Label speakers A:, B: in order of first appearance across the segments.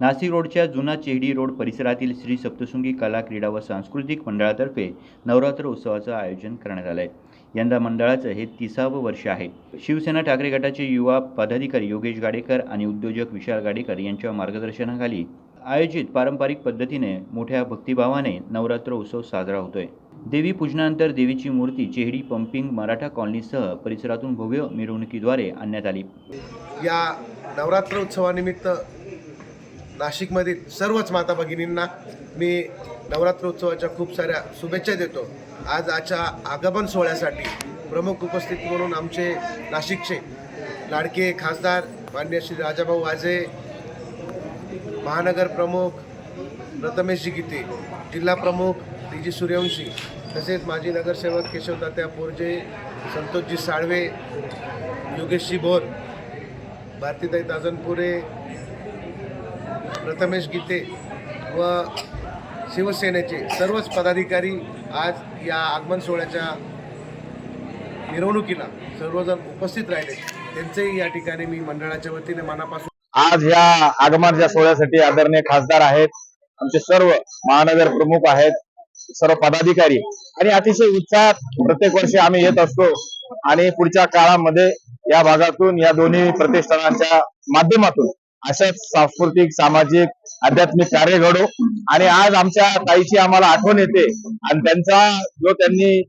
A: नाशिक रोडच्या जुना चेहडी रोड परिसरातील श्री सप्तशृंगी कला क्रीडा व सांस्कृतिक मंडळातर्फे नवरात्र उत्सवाचं आयोजन करण्यात आलं आहे यंदा मंडळाचं हे तिसावं वर्ष आहे. शिवसेना ठाकरे गटाचे युवा पदाधिकारी योगेश गाडेकर आणि उद्योजक विशाल गाडेकर यांच्या मार्गदर्शनाखाली आयोजित पारंपरिक पद्धतीने मोठ्या भक्तिभावाने नवरात्र उत्सव साजरा होतोय. देवी पूजनानंतर देवीची मूर्ती चेहडी पंपिंग मराठा कॉलनीसह परिसरातून भव्य मिरवणुकीद्वारे आणण्यात आली.
B: या नवरात्र उत्सवानिमित्त नाशिकमधील सर्वच माता भगिनींना मी नवरात्र उत्सवाच्या खूप साऱ्या शुभेच्छा देतो. आज आजच्या आगमन सोहळ्यासाठी प्रमुख उपस्थित म्हणून आमचे नाशिकचे लाडके खासदार मान्य श्री राजाभाऊ वाजे महानगर प्रमुख प्रथमेशजी गीते जिल्हा प्रमुख डी जी सूर्यवंशी तसेच माजी नगरसेवक केशवतात्या पोरजे संतोषजी साळवे योगेशजी भोर भारतीताई ताजनपुरे प्रथमेश गीते व शिवसेनेचे सर्वच पदाधिकारी आज या आगमन सोहळ्याच्या मिरवणुकीला सर्वजण उपस्थित राहिले. त्यांचेही या ठिकाणी मी मंडळाच्या वतीने मनापासून
C: आज या आगमनाच्या सोहळ्यासाठी आदरणीय खासदार आहेत. आमचे सर्व महानगर प्रमुख आहेत. सर्व पदाधिकारी. आणि अतिशय उत्साहात प्रत्येक वर्षी आम्ही येत असतो. आणि पुढच्या काळामध्ये या भागातून या दोन्ही प्रतिष्ठानाच्या माध्यमातून अशाच सांस्कृतिक सामाजिक आध्यात्मिक कार्य घडो. आणि आज आमच्या ताईची आम्हाला आठवण येते. आणि त्यांचा जो त्यांनी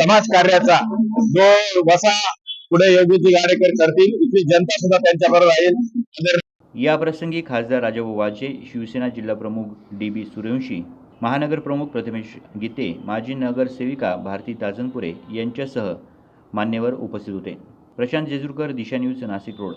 C: समाज कार्याचा जो वसा पुढे योगीजी गाडेकर करतील इथली जनता सुद्धा त्यांच्या बरोबर राहील.
A: या प्रसंगी खासदार राजाभाऊ वाजे शिवसेना जिल्हाप्रमुख डी बी सूर्यवंशी महानगर प्रमुख प्रथमेश गीते माजी नगरसेविका भारती ताजनपुरे यांच्यासह मान्यवर उपस्थित होते. Prashant Jejurkar Disha news Nashik Road.